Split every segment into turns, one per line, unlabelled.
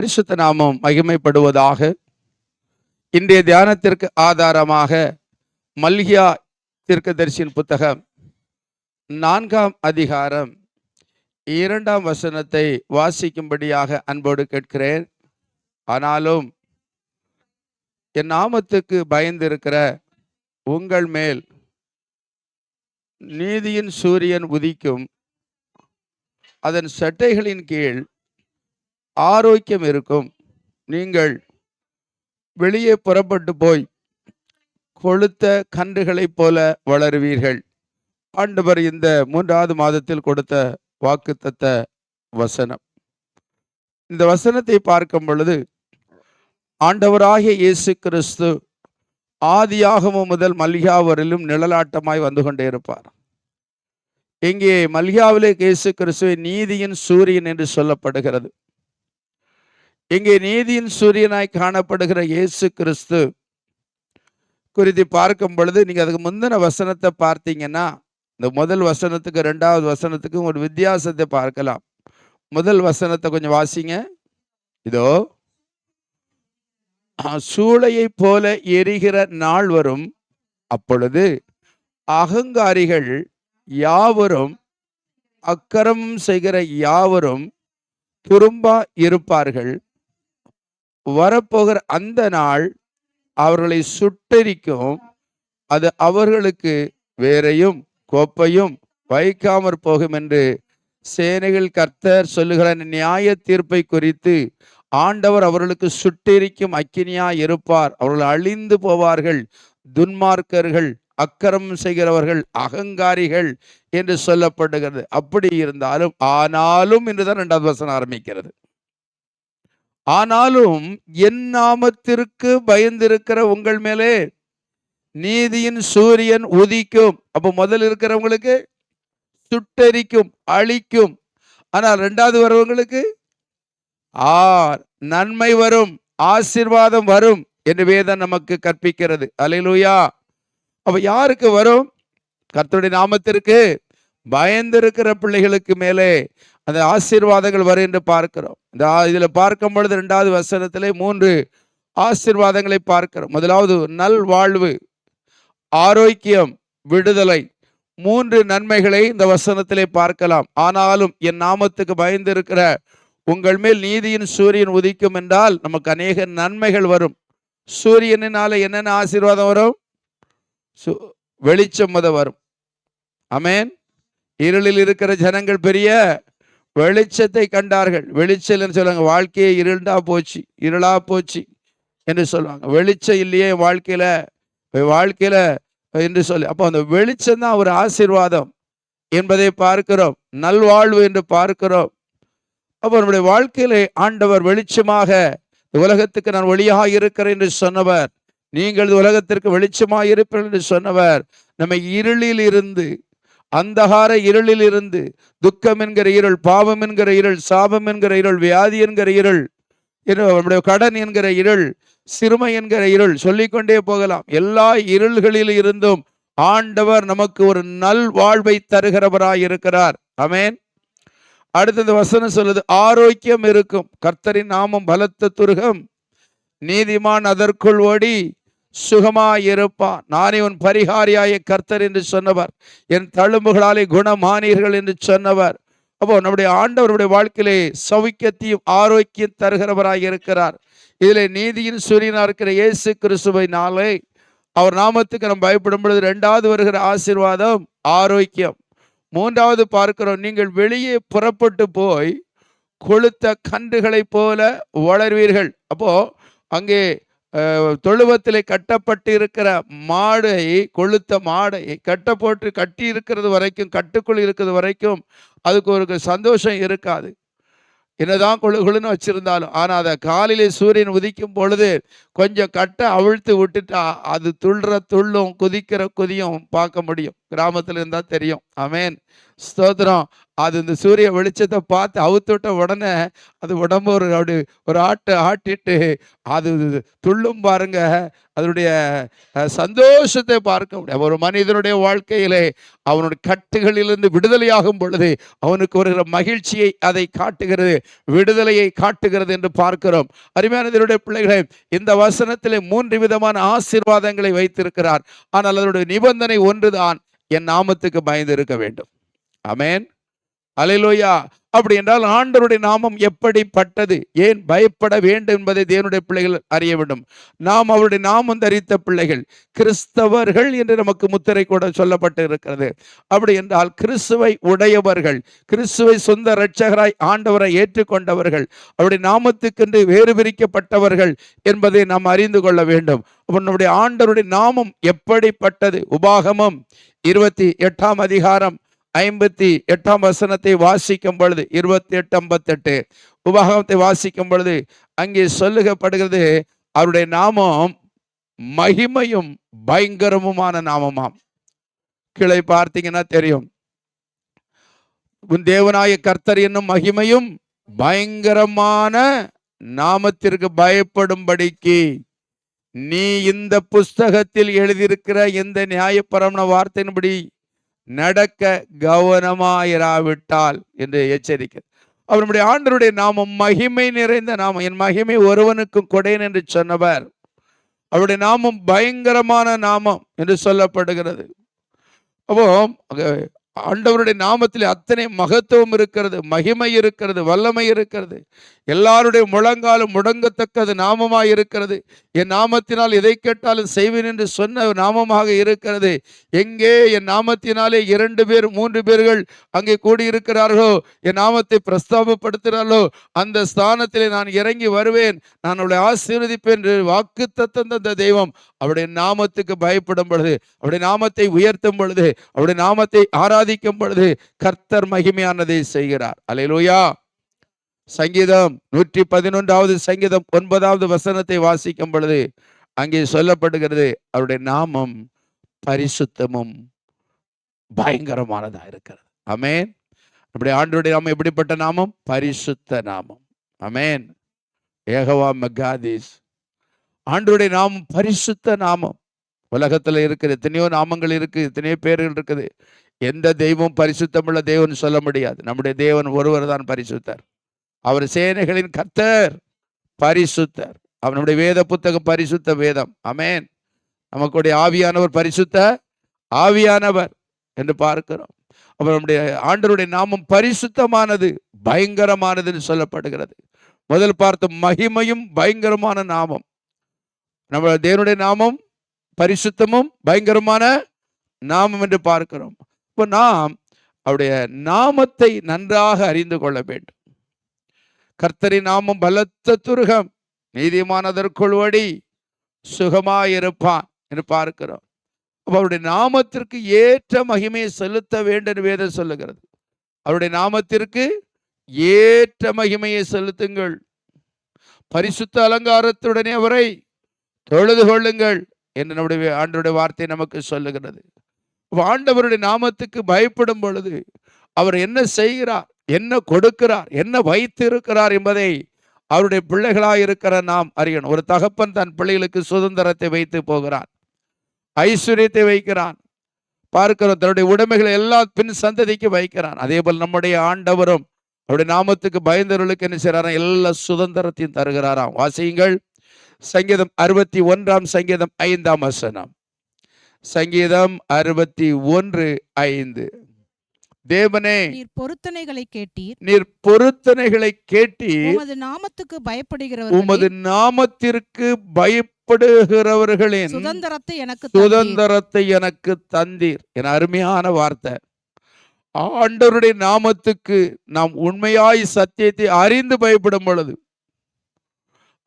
பரிசுத்த நாமம் மகிமைப்படுவதாக இன்றைய தியானத்திற்கு ஆதாரமாக மல்கியா தீர்க்கதரிசியின் புத்தகம் நான்காம் அதிகாரம் இரண்டாம் வசனத்தை வாசிக்கும்படியாக அன்போடு கேட்கிறேன். ஆனாலும் என் நாமத்துக்கு பயந்திருக்கிற உங்கள் மேல் நீதியின் சூரியன் உதிக்கும் அதன் சட்டைகளின் கீழ் ஆரோக்கியம் இருக்கும். நீங்கள் வெளியே புறப்பட்டு போய் கொளுத்த கன்றுகளைப் போல வளருவீர்கள். ஆண்டவர் இந்த மூன்றாவது மாதத்தில் கொடுத்த வாக்குத்தத்த வசனம். இந்த வசனத்தை பார்க்கும் பொழுது ஆண்டவராகிய இயேசு கிறிஸ்து ஆதியாகமும் முதல் மல்கியாவரிலும் நிழலாட்டமாய் வந்து கொண்டே இருப்பார். இங்கே மல்கியாவிலே இயேசு கிறிஸ்துவை நீதியின் சூரியன் என்று சொல்லப்படுகிறது. இங்கே நீதியின் சூரியனாய் காணப்படுகிற இயேசு கிறிஸ்து. குறித்து பார்க்கும் பொழுது நீங்கள் அதுக்கு முந்தின வசனத்தை பார்த்தீங்கன்னா இந்த முதல் வசனத்துக்கு ரெண்டாவது வசனத்துக்கும் ஒரு வித்தியாசத்தை பார்க்கலாம். முதல் வசனத்தை கொஞ்சம் வாசிங்க. இதோ சூளையை போல எரிகிற நாள் வரும். அப்பொழுது அகங்காரிகள் யாவரும் அக்கரம் செய்கிற யாவரும் துரும்பா இருப்பார்கள். வரப்போகிற அந்த நாள் அவர்களை சுட்டரிக்கும். அது அவர்களுக்கு வேறையும் கோப்பையும் வைக்காமற் போகும் என்று சேனைகள் கர்த்தர் சொல்லுகிற நியாய தீர்ப்பை குறித்து ஆண்டவர் அவர்களுக்கு சுட்டெரிக்கும் அக்கினியா இருப்பார். அவர்கள் அழிந்து போவார்கள். துன்மார்க்கர்கள் அக்கிரமம் செய்கிறவர்கள் அகங்காரிகள் என்று சொல்லப்படுகிறது. அப்படி இருந்தாலும் ஆனாலும் என்றுதான் இரண்டாவது வசனம் ஆரம்பிக்கிறது. ஆனாலும் என் நாமத்திற்கு பயந்திருக்கிற உங்கள் மேலே நீதியின் சூரியன் உதிக்கும். அப்போ முதல் இருக்கிறவங்களுக்கு சுட்டரிக்கும் அழிக்கும். ஆனால் ரெண்டாவது வரவங்களுக்கு ஆ நன்மை வரும் ஆசீர்வாதம் வரும் என்று வேதம் நமக்கு கற்பிக்கிறது. அலையிலுயா அப்ப யாருக்கு வரும்? கர்த்தருடைய நாமத்திற்கு பயந்திருக்கிற பிள்ளைகளுக்கு மேலே அந்த ஆசீர்வாதங்கள் வரும் என்று பார்க்கிறோம். இந்த இதில் பார்க்கும் பொழுது ரெண்டாவது வசனத்திலே மூன்று ஆசீர்வாதங்களை பார்க்கிறோம். முதலாவது நல் வாழ்வு ஆரோக்கியம் விடுதலை. மூன்று நன்மைகளை இந்த வசனத்திலே பார்க்கலாம். ஆனாலும் என் நாமத்துக்கு பயந்திருக்கிற உங்கள் மேல் நீதியின் சூரியன் உதிக்கும் என்றால் நமக்கு அநேக நன்மைகள் வரும். சூரியனினால என்னென்ன ஆசீர்வாதம் வரும்? சு- வெளிச்சம் முத வரும். அமேன் இருளில் இருக்கிற ஜனங்கள் பெரிய வெளிச்சத்தை கண்டார்கள். வெளிச்சல்னு சொல்லுவாங்க. வாழ்க்கையே இருண்டா போச்சு இருளா போச்சு என்று சொல்லுவாங்க. வெளிச்சம் இல்லையே வாழ்க்கையில. வாழ்க்கையில என்று சொல்லி. அப்போ அந்த வெளிச்சம் தான் ஒரு ஆசீர்வாதம் என்பதை பார்க்கிறோம். நல்வாழ்வு என்று பார்க்கிறோம். அப்போ நம்முடைய வாழ்க்கையிலே ஆண்டவர் வெளிச்சமாக உலகத்துக்கு நான் ஒளியாக இருக்கிறேன் என்று சொன்னவர். நீங்கள் உலகத்திற்கு வெளிச்சமாக இருப்பீர்கள் என்று சொன்னவர். நம்மை இருளில் இருந்து அந்தகார இருளில் இருந்து துக்கம் என்கிற இருள் பாவம் என்கிற இருள் சாபம் என்கிற இருள் வியாதி என்கிற இருள் நம்முடைய கடன் என்கிற இருள் சிறுமை என்கிற இருள் சொல்லிக்கொண்டே போகலாம். எல்லா இருள்களில் இருந்தும் ஆண்டவர் நமக்கு ஒரு நல் வாழ்வை தருகிறவராய் இருக்கிறார். அடுத்தது வசனம் சொல்லுது ஆரோக்கியம் இருக்கும். கர்த்தரின் நாமம் பலத்த துருகம். நீதிமான் அதற்குள் ஓடி சுகமாயிருப்பான் நானே உன் பரிகாரியாய கர்த்தர் என்று சொன்னவர். என் தழும்புகளாலே குணமானீர்கள் என்று சொன்னவர். அப்போ நம்முடைய ஆண்டவருடைய வாழ்க்கையிலே சௌக்கியத்தையும் ஆரோக்கியம் தருகிறவராக இருக்கிறார். இதில் நீதியின் சூரியனா இருக்கிற இயேசு கிறிஸ்துவை நாளை அவர் நாமத்துக்கு நம்ம பயப்படும் பொழுது ரெண்டாவது வருகிற ஆசீர்வாதம் ஆரோக்கியம். மூன்றாவது பார்க்கிறோம் நீங்கள் வெளியே புறப்பட்டு போய் கொளுத்த கன்றுகளைப் போல வளர்வீர்கள். அப்போ அங்கே தொழுவத்திலே கட்டப்பட்டு இருக்கிற மாடை கொளுத்த மாடை கட்ட போட்டு கட்டி இருக்கிறது வரைக்கும் கட்டுக்குள் இருக்கிறது வரைக்கும் அதுக்கு ஒரு சந்தோஷம் இருக்காது. என்னதான் கொழுகுழுன்னு வச்சிருந்தாலும் ஆனால் அதை காலையிலே சூரியன் உதிக்கும் பொழுது கொஞ்சம் கட்டை அவிழ்த்து விட்டுட்டா அது துள்ளுற துள்ளும் குதிக்கிற குதியும் பார்க்க முடியும். கிராமத்துல இருந்தா தெரியும். அமேன் ஸ்தோத்திரம். அது இந்த சூரிய வெளிச்சத்தை பார்த்து அவுத்து விட்ட உடனே அது உடம்பு ஒரு அப்படி ஒரு ஆட்டு ஆட்டிட்டு அது துள்ளும் பாருங்க. அதனுடைய சந்தோஷத்தை பார்க்க முடியாது ஒரு மனிதனுடைய வாழ்க்கையிலே அவனுடைய கட்டுகளிலிருந்து விடுதலையாகும் பொழுது அவனுக்கு வருகிற மகிழ்ச்சியை அதை காட்டுகிறது விடுதலையை காட்டுகிறது என்று பார்க்கிறோம். அருமையானதனுடைய பிள்ளைகளை இந்த வசனத்திலே மூன்று விதமான ஆசீர்வாதங்களை வைத்திருக்கிறார். ஆனால் அதனுடைய நிபந்தனை ஒன்றுதான். என் நாமத்துக்கு பயந்து இருக்க வேண்டும். அமேன் அலையிலோயா. அப்படி என்றால் ஆண்டவருடைய நாமம் எப்படிப்பட்டது? ஏன் பயப்பட வேண்டும் என்பதை தேவனுடைய பிள்ளைகள் அறிய வேண்டும். நாம் அவருடைய நாமம் தரித்த பிள்ளைகள். கிறிஸ்தவர்கள் என்று நமக்கு முத்திரை கூட சொல்லப்பட்டு இருக்கிறது. அப்படி என்றால் கிறிஸ்துவை உடையவர்கள் கிறிஸ்துவை சொந்த இரட்சகராய் ஆண்டவரை ஏற்றுக்கொண்டவர்கள் அவருடைய நாமத்துக்கென்று வேறு பிரிக்கப்பட்டவர்கள் என்பதை நாம் அறிந்து கொள்ள வேண்டும். நம்முடைய ஆண்டவருடைய நாமம் எப்படிப்பட்டது? உபாகமம் இருபத்தி எட்டாம் அதிகாரம் ஐம்பத்தி எட்டாம் வசனத்தை வாசிக்கும் பொழுது இருபத்தி எட்டு ஐம்பத்தெட்டு உபகாரத்தை வாசிக்கும் பொழுது அங்கே சொல்லுகப்படுகிறது அவருடைய நாமம் மகிமையும் பயங்கரமுமான நாமமாம். கிளை பார்த்தீங்கன்னா தெரியும். உன் தேவனாய கர்த்தர் என்னும் மகிமையும் பயங்கரமான நாமத்திற்கு பயப்படும்படிக்கு நீ இந்த புஸ்தகத்தில் எழுதியிருக்கிற இந்த நியாயப்பரமண வார்த்தையின்படி நடக்க கவனமாயிராவிட்டால் என்று எச்சரிக்கை அவருடைய ஆண்டருடைய நாமம் மகிமை நிறைந்த நாமம். என் மகிமை ஒருவனுக்கும் கொடேன் என்று சொன்னவர். அவருடைய நாமம் பயங்கரமான நாமம் என்று சொல்லப்படுகிறது. அப்போ ஆண்டவருடைய நாமத்தில் அத்தனை மகத்துவம் இருக்கிறது மகிமை இருக்கிறது வல்லமை இருக்கிறது. எல்லாருடைய முழங்காலும் முடங்கத்தக்கது நாமமாக இருக்கிறது. என் நாமத்தினால் எதை கேட்டாலும் செய்வேன் என்று சொன்ன நாமமாக இருக்கிறது. எங்கே என் நாமத்தினாலே இரண்டு பேர் மூன்று பேர்கள் அங்கே கூடியிருக்கிறார்களோ என் நாமத்தை பிரஸ்தாபப்படுத்துகிறார்களோ அந்த ஸ்தானத்திலே நான் இறங்கி வருவேன். நான் அவளை ஆசீர்வதிப்பேன் என்று வாக்கு தந்த தெய்வம் அவருடைய நாமத்துக்கு பயப்படும் பொழுது அவருடைய நாமத்தை உயர்த்தும் பொழுது அவருடைய நாமத்தை ஆராதி ஆராதிக்கும் பொழுது கர்த்தர் மகிமையானதை செய்கிறார். அலையிலூயா சங்கீதம் நூற்றி பதினொன்றாவது சங்கீதம் ஒன்பதாவது வசனத்தை வாசிக்கும் பொழுது அங்கே சொல்லப்படுகிறது அவருடைய நாமம் பரிசுத்தமும் பயங்கரமானதா இருக்கிறது. அமேன் அப்படி ஆண்டுடைய நாமம் எப்படிப்பட்ட நாமம்? பரிசுத்த நாமம். அமேன் ஏகவா மெகாதீஸ். ஆண்டுடைய நாமம் பரிசுத்த நாமம். உலகத்தில் இருக்கிற எத்தனையோ நாமங்கள் இருக்குது எத்தனையோ பேர்கள் இருக்குது. எந்த தெய்வம் பரிசுத்தமுள்ள தேவன் சொல்ல முடியாது. நம்முடைய தேவன் ஒருவர் தான் பரிசுத்தர். அவர் சேனைகளின் கர்த்தர் பரிசுத்தர். அவனுடைய வேத புத்தகம் பரிசுத்த வேதம். அமேன் நமக்குடைய ஆவியானவர் பரிசுத்த ஆவியானவர் என்று பார்க்கிறோம். அவர் நம்முடைய ஆண்டருடைய நாமம் பரிசுத்தமானது பயங்கரமானதுன்னு சொல்லப்படுகிறது. முதல் பார்த்த மகிமையும் பயங்கரமான நாமம். நம்ம தேவனுடைய நாமம் பரிசுத்தமும் பயங்கரமான நாமம் என்று பார்க்கிறோம். இப்போ நாம் அவருடைய நாமத்தை நன்றாக அறிந்து கொள்ள வேண்டும். கர்த்தரின் நாமம் பலத்த துருகம் நீதிமானதற்குள் வடி சுகமாயிருப்பான் என்று பார்க்கிறோம். அவருடைய நாமத்திற்கு ஏற்ற மகிமையை செலுத்த வேண்டும் என்று வேதம் சொல்லுகிறது. அவருடைய நாமத்திற்கு ஏற்ற மகிமையை செலுத்துங்கள். பரிசுத்த அலங்காரத்துடனே அவரை தொழுது கொள்ளுங்கள் என்று நம்முடைய ஆண்டவருடைய வார்த்தை நமக்கு சொல்லுகிறது. ஆண்டவருடைய நாமத்துக்கு பயப்படும் பொழுது அவர் என்ன செய்கிறார்? என்ன கொடுக்கிறார்? என்ன வைத்து இருக்கிறார் என்பதை அவருடைய பிள்ளைகளாக இருக்கிற நாம் அறியணும். ஒரு தகப்பன் தன் பிள்ளைகளுக்கு சுதந்திரத்தை வைத்து போகிறான். ஐஸ்வர்யத்தை வைக்கிறான். பார்க்கிறோம் தன்னுடைய உடைமைகளை எல்லா பின் சந்ததிக்கு வைக்கிறான். அதே போல் நம்முடைய ஆண்டவரும் அவருடைய நாமத்துக்கு பயந்தவர்களுக்கு என்ன செய்கிறாராம்? எல்லா சுதந்திரத்தையும் தருகிறாராம். வாசியுங்கள். சங்கீதம் அறுபத்தி ஒன்றாம் சங்கீதம் ஐந்தாம் வசனம். சங்கீதம் அறுபத்தி ஒன்று ஐந்து. தேவனே
நீர் பொருத்தனைகளை கேட்டீர்.
நீர் பொருத்தனைகளை கேட்டி
உமது நாமத்துக்கு பயப்படுகிறவர்கள்.
உமது நாமத்திற்கு பயப்படுகிறவர்களின்
சுதந்திரத்தை எனக்கு தந்தீர்.
சுதந்திரத்தை எனக்கு தந்தீர். என அருமையான வார்த்தை. ஆண்டவருடைய நாமத்துக்கு நாம் உண்மையாய் சத்தியத்தை அறிந்து பயப்படும் பொழுது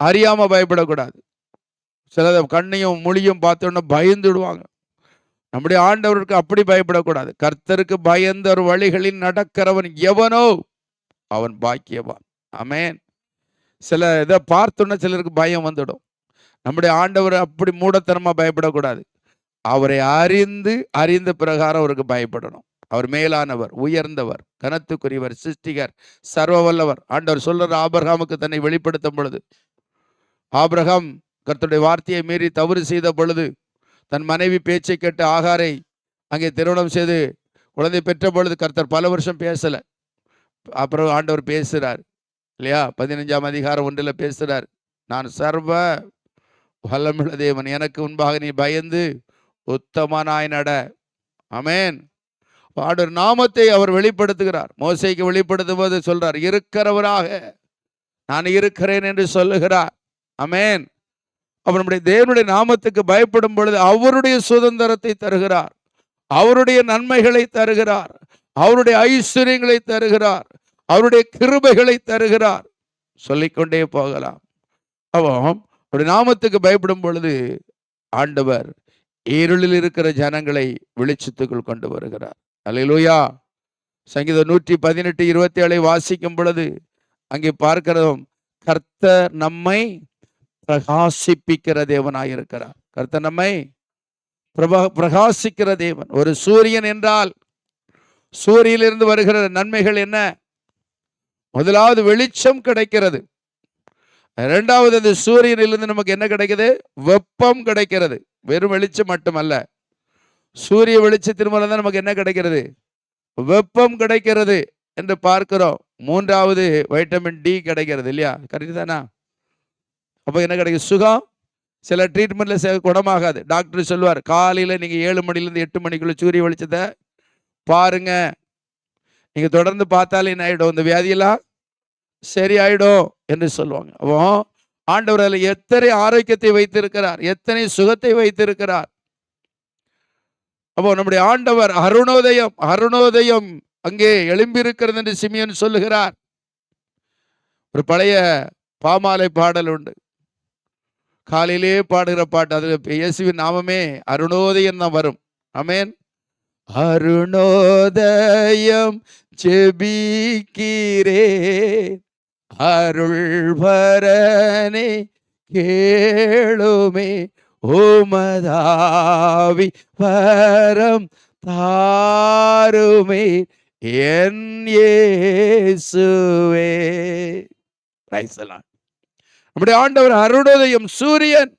அறியாம பயப்படக்கூடாது. சிலத கண்ணையும் மொழியும் பார்த்தோன்னா பயந்துடுவாங்க. நம்முடைய ஆண்டவருக்கு அப்படி பயப்படக்கூடாது. கர்த்தருக்கு பயந்த ஒரு வழிகளில் நடக்கிறவன் எவனோ அவன் பாக்கியவான். அமேன் சில இதை பார்த்தோன்னா சிலருக்கு பயம் வந்துடும். நம்முடைய ஆண்டவர் அப்படி மூடத்தனமாக பயப்படக்கூடாது. அவரை அறிந்து அறிந்த பிரகாரம் அவருக்கு பயப்படணும். அவர் மேலானவர் உயர்ந்தவர் கனத்துக்குரியவர் சிருஷ்டிகர் சர்வ வல்லவர் ஆண்டவர் சொல்ற ஆபிரகாமுக்கு தன்னை வெளிப்படுத்தும் பொழுது. ஆபிரகாம் கர்த்தருடைய வார்த்தையை மீறி தவறு செய்த பொழுது தன் மனைவி பேச்சை கேட்டு ஆகாரை அங்கே திருமணம் செய்து குழந்தை பெற்ற பொழுது கர்த்தர் பல வருஷம் பேசலை. அப்புறம் ஆண்டவர் பேசுகிறார் இல்லையா? பதினஞ்சாம் அதிகாரம் ஒன்றில் பேசுகிறார் நான் சர்வ வல்லமுள்ள தேவன். எனக்கு முன்பாக நீ பயந்து உத்தமனாய் நட. அமேன் ஆண்டவர் நாமத்தை அவர் வெளிப்படுத்துகிறார். மோசைக்கு வெளிப்படுத்தும் போது சொல்றார் இருக்கிறவராக நான் இருக்கிறேன் என்று சொல்லுகிறார். அமேன் அவர் நம்முடைய தேவனுடைய நாமத்துக்கு பயப்படும் பொழுது அவருடைய சுதந்திரத்தை தருகிறார். அவருடைய நன்மைகளை தருகிறார். அவருடைய ஐஸ்வர்யங்களை தருகிறார். அவருடைய கிருபைகளை தருகிறார். சொல்லிக்கொண்டே போகலாம். அவன் அவருடைய நாமத்துக்கு பயப்படும் பொழுது ஆண்டவர் இருளில் இருக்கிற ஜனங்களை வெளிச்சத்துக்குள் கொண்டு வருகிறார். அலையிலூயா சங்கீதம் நூற்றி பதினெட்டு இருபத்தி ஏழை வாசிக்கும் பொழுது அங்கே பார்க்கிறோம் கர்த்தர் நம்மை பிரகாசிப்பிக்கிற தேவனாயிருக்கிறார் கர்த்தர் நம்மை பிரபா பிரகாசிக்கிற தேவன். ஒரு சூரியன் என்றால் சூரியனிலிருந்து வருகிற நன்மைகள் என்ன? முதலாவது வெளிச்சம் கிடைக்கிறது. இரண்டாவது அந்த சூரியனிலிருந்து நமக்கு என்ன கிடைக்குது? வெப்பம் கிடைக்கிறது. வெறும் வெளிச்சம் மட்டுமல்ல. சூரிய வெளிச்சத்தின் மூலம் தான் நமக்கு என்ன கிடைக்கிறது? வெப்பம் கிடைக்கிறது என்று பார்க்கிறோம். மூன்றாவது வைட்டமின் டி கிடைக்கிறது இல்லையா? கரெக்ட் தானா? அப்போ என்ன கிடைக்கும்? சுகம். சில ட்ரீட்மெண்ட்டில் குணமாகாது. டாக்டர் சொல்லுவார் காலையில் நீங்கள் ஏழு மணிலேருந்து எட்டு மணிக்குள்ள சூரிய வெளிச்சத்தை பாருங்க. நீங்கள் தொடர்ந்து பார்த்தாலே என்ன ஆகிடும் இந்த வியாதியெல்லாம் சரியாயிடும் என்று சொல்லுவாங்க. அப்போ ஆண்டவர் அதில் எத்தனை ஆரோக்கியத்தை வைத்திருக்கிறார்? எத்தனை சுகத்தை வைத்திருக்கிறார்? அப்போ நம்முடைய ஆண்டவர் அருணோதயம் அருணோதயம் அங்கே எழும்பியிருக்கிறது என்று சிமியன் சொல்லுகிறார். ஒரு பழைய பாமாலை பாடல் உண்டு. காலையிலே பாடுகிற பாட்டு அது இயேசுவின் நாமமே. அருணோதயம் தான் வரும். அமேன் அருணோதயம் செபிக்கிறே அருள்வரனே கேளுமே. ஓமதாவி வரம் தாருமே. என் ஏசுவே பிரைஸ் எல்லாம் நம்முடைய ஆண்டவர் அருணோதயம் சூரியன்.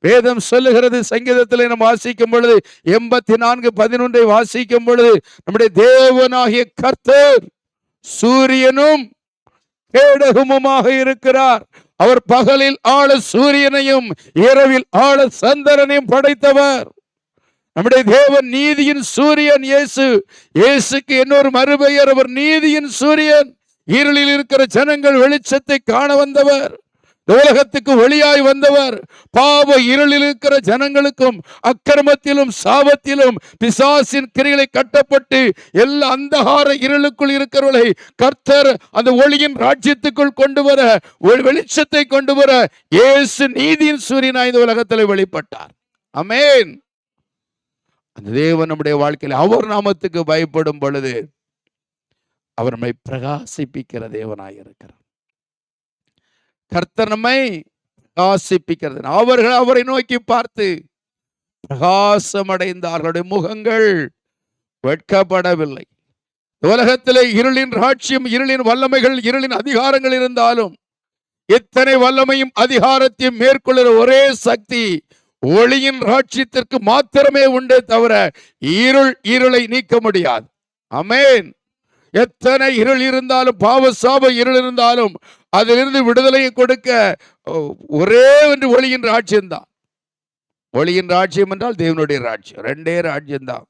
வேதம் சொல்லுகிறது சங்கீதத்தில் நம்ம வாசிக்கும் பொழுது எண்பத்தி நான்கு பதினொன்றை வாசிக்கும் பொழுது நம்முடைய தேவனாகிய கர்த்தர் சூரியனும் கேடகமுமாக இருக்கிறார். அவர் பகலில் ஆள சூரியனையும் இரவில் ஆள சந்திரனையும் படைத்தவர். நம்முடைய தேவன் நீதியின் சூரியன் இயேசு. இயேசுக்கு இன்னொரு மறுபெயர் அவர் நீதியின் சூரியன். இருளில் இருக்கிற ஜனங்கள் வெளிச்சத்தை காண வந்தவர். உலகத்துக்கு ஒளியாய் வந்தவர். பாவ இருளில் இருக்கிற ஜனங்களுக்கும் அக்கிரமத்திலும் சாபத்திலும் பிசாசின் கிரிகளை கட்டப்பட்டு எல்லா அந்தகார இருளுக்குள் இருக்கிறவர்களை கர்த்தர் அந்த ஒளியின் ராஜ்யத்துக்குள் கொண்டு வர ஒரு வெளிச்சத்தை கொண்டு வர இயேசு நீதியின் சூரியனாய் இந்த உலகத்தில் வெளிப்பட்டார். அமேன் அந்த தேவன் நம்முடைய வாழ்க்கையில் அவர் நாமத்துக்கு பயப்படும் பொழுது அவர் நம்மை பிரகாசிப்பிக்கிற தேவனாய் இருக்கிறார். கர்த்தர் நம்மை பிரகாசிப்பிக்கிறது அவர்கள் அவரை நோக்கி பார்த்து பிரகாசம் அடைந்தார்களுடைய முகங்கள் வெட்கப்படவில்லை. உலகத்திலே இருளின் ராட்சியம் இருளின் வல்லமைகள் இருளின் அதிகாரங்கள் இருந்தாலும் எத்தனை வல்லமையும் அதிகாரத்தையும் மேற்கொள்ளுற ஒரே சக்தி ஒளியின் ராட்சியத்திற்கு மாத்திரமே உண்டு தவிர இருள் இருளை நீக்க முடியாது. அமேன் எத்தனை இருள் இருந்தாலும் பாவ சாப இருள் இருந்தாலும் அதிலிருந்து விடுதலையை கொடுக்க ஒரே ஒன்று ஒளியின் ராஜ்யம்தான். ஒளியின் ராஜ்யம் என்றால் தேவனுடைய ராஜ்யம். ரெண்டே ராஜ்யம்தான்.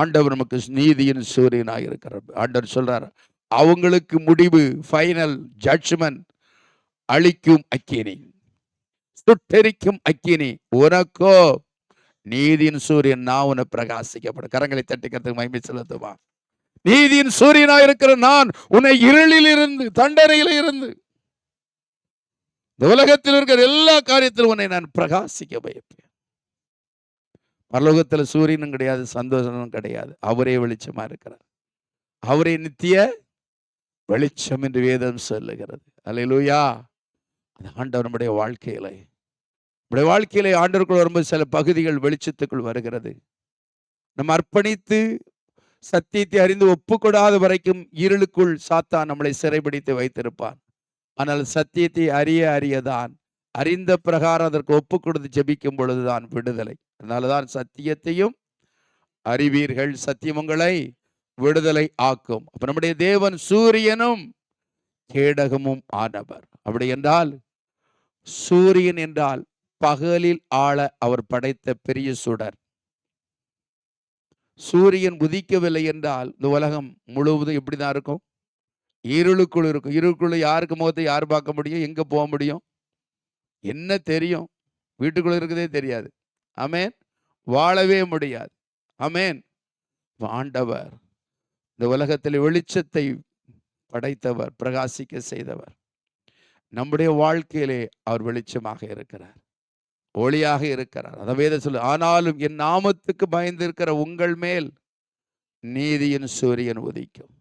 ஆண்டவர் நமக்கு நீதியின் சூரியனாக இருக்கிறார். ஆண்டவர் சொல்றார் அவங்களுக்கு முடிவு ஃபைனல் ஜட்ஜ்மெண்ட் அழிக்கும் அக்கினி சுட்டரிக்கும் அக்கினி உனக்கோ நீதியின் சூரியன் நான் உன பிரகாசிக்கப்படும். கரங்களை தட்டிக்கிறதுக்கு மகிமை செலுத்துவான். நீதியின் சூரியனா இருக்கிற நான் உன்னை இருளில் இருந்து தண்டனையில இருந்து இந்த உலகத்தில் இருக்கிற எல்லா காரியத்திலும் உன்னை நான் பிரகாசிக்க பயப்பேன் பரலோகத்தில் சூரியனும் கிடையாது சந்தோஷமும் கிடையாது. அவரே வெளிச்சமா இருக்கிறார். அவரே நித்திய வெளிச்சம் என்று வேதம் சொல்லுகிறது. அலையிலூயா அந்த ஆண்டவர் நம்முடைய வாழ்க்கையில. நம்முடைய வாழ்க்கையிலே ஆண்டவருக்குள் வரும்போது சில பகுதிகள் வெளிச்சத்துக்குள் வருகிறது. நம்ம அர்ப்பணித்து சத்தியத்தை அறிந்து ஒப்புக்கொடாத வரைக்கும் இருளுக்குள் சாத்தான் நம்மளை சிறைபிடித்து வைத்திருப்பான். ஆனால் சத்தியத்தை அறிய அறியதான் அறிந்த பிரகாரம் அதற்கு ஒப்பு கொடுத்து ஜபிக்கும் பொழுதுதான் விடுதலை. அதனாலதான் சத்தியத்தையும் அறிவீர்கள். சத்தியம் உங்களை விடுதலை ஆக்கும். அப்ப நம்முடைய தேவன் சூரியனும் கேடகமும் ஆனவர். அப்படி என்றால் சூரியன் என்றால் பகலில் ஆள அவர் படைத்த பெரிய சுடர். சூரியன் உதிக்கவில்லை என்றால் இந்த உலகம் முழுவதும் இப்படிதான் இருக்கும்? இருளுக்குள் இருக்கும். இருளுக்குள்ள யாருக்கு முகத்தை யார் பார்க்க முடியும்? எங்க போக முடியும்? என்ன தெரியும்? வீட்டுக்குள்ளே இருக்கிறதே தெரியாது. அமேன் வாழவே முடியாது. அமேன் ஆண்டவர் இந்த உலகத்தில் வெளிச்சத்தை படைத்தவர் பிரகாசிக்க செய்தவர். நம்முடைய வாழ்க்கையிலே அவர் வெளிச்சமாக இருக்கிறார். ஒளியாக இருக்கிறார். அதை வேத சொல்லு ஆனாலும் என் நாமத்துக்கு பயந்திருக்கிற உங்கள் மேல் நீதியின் சூரியன் உதிக்கும்.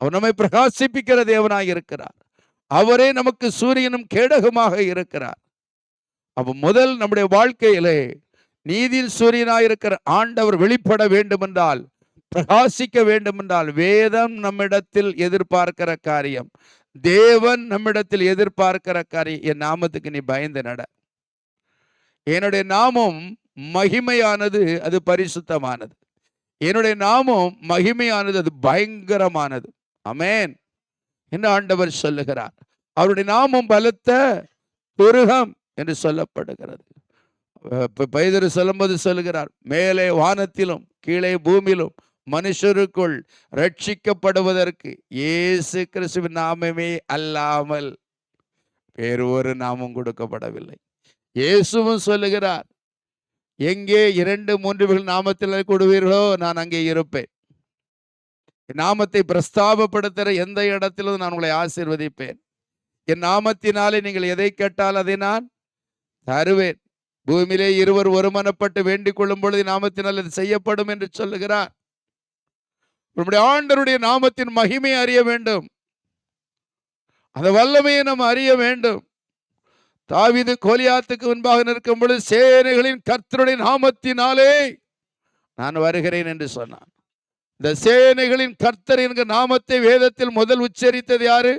அவர் நம்மை பிரகாசிப்பிக்கிற தேவனாக இருக்கிறார். அவரே நமக்கு சூரியனும் கேடகமாக இருக்கிறார். அப்போ முதல் நம்முடைய வாழ்க்கையிலே நீதியின் சூரியனாக இருக்கிற ஆண்டவர் வெளிப்பட வேண்டுமென்றால் பிரகாசிக்க வேண்டுமென்றால் வேதம் நம்மிடத்தில் எதிர்பார்க்கிற காரியம். தேவன் நம்மிடத்தில் எதிர்பார்க்கிற காரியம் என் நாமத்துக்கு நீ பயந்து நட. என்னுடைய நாமம் மகிமையானது அது பரிசுத்தமானது. என்னுடைய நாமம் மகிமையானது அது பயங்கரமானது. அமேன் என்று ஆண்டவர் சொல்லுகிறார். அவருடைய நாமம் பலத்த துருகம் என்று சொல்லப்படுகிறது. பைதர் சொல்லும்போது சொல்லுகிறார் மேலே வானத்திலும் கீழே பூமியிலும் மனுஷருக்குள் ரட்சிக்கப்படுவதற்கு இயேசு கிறிஸ்துவின் நாமமே அல்லாமல் வேறு ஒரு நாமம் கொடுக்கப்படவில்லை. இயேசுவும் சொல்லுகிறார் எங்கே இரண்டு மூன்று நாமத்தில் கொடுவீர்களோ நான் அங்கே இருப்பேன். என் நாமத்தை பிரஸ்தாபப்படுத்துகிற எந்த இடத்திலும் நான் உங்களை ஆசிர்வதிப்பேன். என் நாமத்தினாலே நீங்கள் எதை கேட்டால் அதை நான் தருவேன். பூமியிலே இருவர் ஒருமனப்பட்டு வேண்டிக் கொள்ளும் பொழுது நாமத்தினால் இது செய்யப்படும் என்று சொல்லுகிறார். நம்முடைய ஆண்டருடைய நாமத்தின் மகிமை அறிய வேண்டும். அந்த வல்லமையை நாம் அறிய வேண்டும். தாவிது கோலியாத்துக்கு முன்பாக நிற்கும் பொழுது சேனைகளின் கர்த்தருடைய நாமத்தினாலே நான் வருகிறேன் என்று சொன்னான். இந்த சேனைகளின் கர்த்தர் என்கிற நாமத்தை வேதத்தில் முதல் உச்சரித்தது யாரு?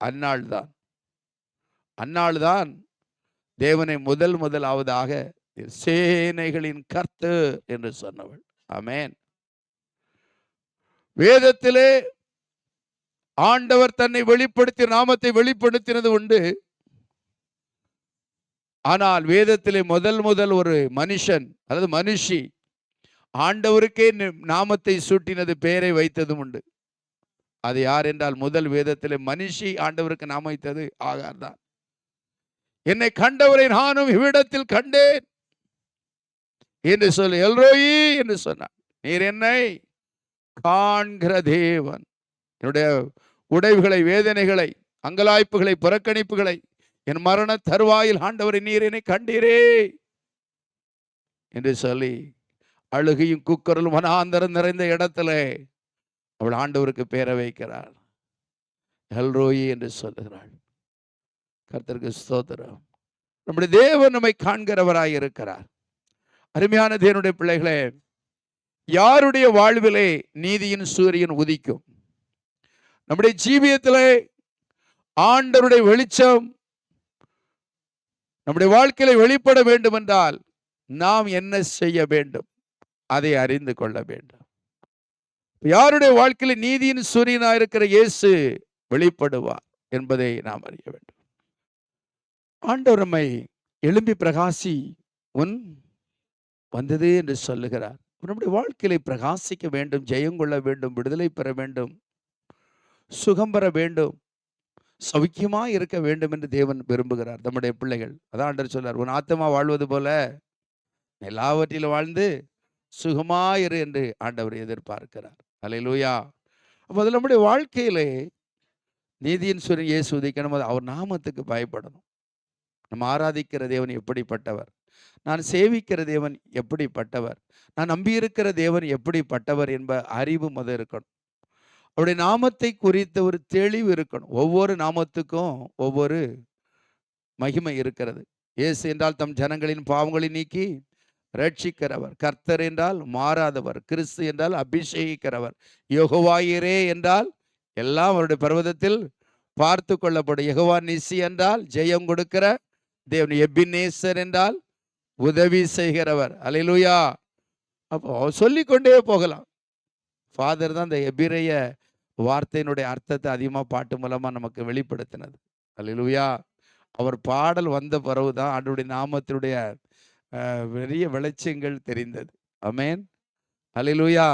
அன்னாள் தான் அன்னாள் தான் தேவனை முதல் முதலாவதாக சேனைகளின் கர்த்தர் என்று சொன்னவள். அமேன் வேதத்திலே ஆண்டவர் தன்னை வெளிப்படுத்திய நாமத்தை வெளிப்படுத்தினது உண்டு. ஆனால் வேதத்திலே முதல் முதல் ஒரு மனுஷன் அதாவது மனுஷி ஆண்டவருக்கே நாமத்தை சூட்டினது பெயரை வைத்ததும் உண்டு. அது யார் என்றால் முதல் வேதத்திலே மனுஷி ஆண்டவருக்கு நாம வைத்தது ஆகார் தான். என்னை கண்டவரை நானும் இவ்விடத்தில் கண்டேன் என்று சொல்லி எல்ரோயி என்று சொன்னான். நீர் என்னை காண்கிற தேவன். என்னுடைய உடைவுகளை வேதனைகளை அங்கலாய்ப்புகளை புறக்கணிப்புகளை என் மரண தருவாயில் ஆண்டவரை நீர் என்னை கண்டீரே என்று சொல்லி அழுகையும் குக்கரலும் மனாந்தரம் நிறைந்த இடத்துல அவள் ஆண்டவருக்கு பேர வைக்கிறாள். எல்ரோயி என்று சொல்லுகிறாள். கர்த்தருக்கு ஸ்தோத்திரம். நம்முடைய தேவன் நம்மை காண்கிறவராய் இருக்கிறார். அருமையான தேவனுடைய பிள்ளைகளே யாருடைய வாழ்விலே நீதியின் சூரியன் உதிக்கும்? நம்முடைய ஜீவியத்திலே ஆண்டவருடைய வெளிச்சம் நம்முடைய வாழ்க்கையில வெளிப்பட வேண்டும் என்றால் நாம் என்ன செய்ய வேண்டும்? அதை அறிந்து கொள்ள வேண்டும். யாருடைய வாழ்க்கையில நீதியின் சூரியனாக இருக்கிற இயேசு வெளிப்படுவார் என்பதை நாம் அறிய வேண்டும். ஆண்டவர் நம்மை எழும்பி பிரகாசி உன் வந்தது என்று சொல்லுகிறார். நம்முடைய வாழ்க்கையில பிரகாசிக்க வேண்டும் ஜெயம் கொள்ள வேண்டும் விடுதலை பெற வேண்டும் சுகம் பெற வேண்டும். சௌக்கியமா இருக்க வேண்டும் என்று தேவன் விரும்புகிறார். நம்முடைய பிள்ளைகள். அதான் ஆண்டவர் சொல்லார் உன் ஆத்தமா வாழ்வது போல எல்லாவற்றிலும் வாழ்ந்து சுகமா இரு என்று ஆண்டவர் எதிர்பார்க்கிறார். அலையிலூயா அப்போ அதில் நம்முடைய வாழ்க்கையிலே நீதியின் சுரன் இயேசு உதிக்கணும் போது அவர் நாமத்துக்கு பயப்படணும். நம்ம ஆராதிக்கிற தேவன் எப்படிப்பட்டவர்? நான் சேவிக்கிற தேவன் எப்படிப்பட்டவர்? நான் நம்பியிருக்கிற தேவன் எப்படிப்பட்டவர்? என்ப அறிவு முத இருக்கணும். அவருடைய நாமத்தை குறித்த ஒரு தெளிவு இருக்கணும். ஒவ்வொரு நாமத்துக்கும் ஒவ்வொரு மகிமை இருக்கிறது. இயேசு என்றால் தம் ஜனங்களின் பாவங்களை நீக்கி ரட்சிக்கிறவர் கர்த்தர் என்றால் மாறாதவர். கிறிஸ்து என்றால் அபிஷேகிக்கிறவர். யோகவாயிரே என்றால் எல்லாம் அவருடைய பர்வதத்தில் பார்த்து கொள்ளப்படும். யகுவா நிசி என்றால் ஜெயம் கொடுக்கிற தேவன். எபினேசர் என்றால் உதவி செய்கிறவர். அலையிலுயா அப்போ சொல்லிக்கொண்டே போகலாம். ஃபாதர் தான் இந்த எபிரைய வார்த்தையினுடைய அர்த்தத்தை அதிகமாக பாட்டு மூலமாக நமக்கு வெளிப்படுத்தினது. அல்லா அவர் பாடல் வந்த பிறகு தான் ஆண்டுடைய நாமத்தினுடைய அஹ், பெரிய வெளிச்சங்கள் தெரிந்தது. அமேன் அலிலுயா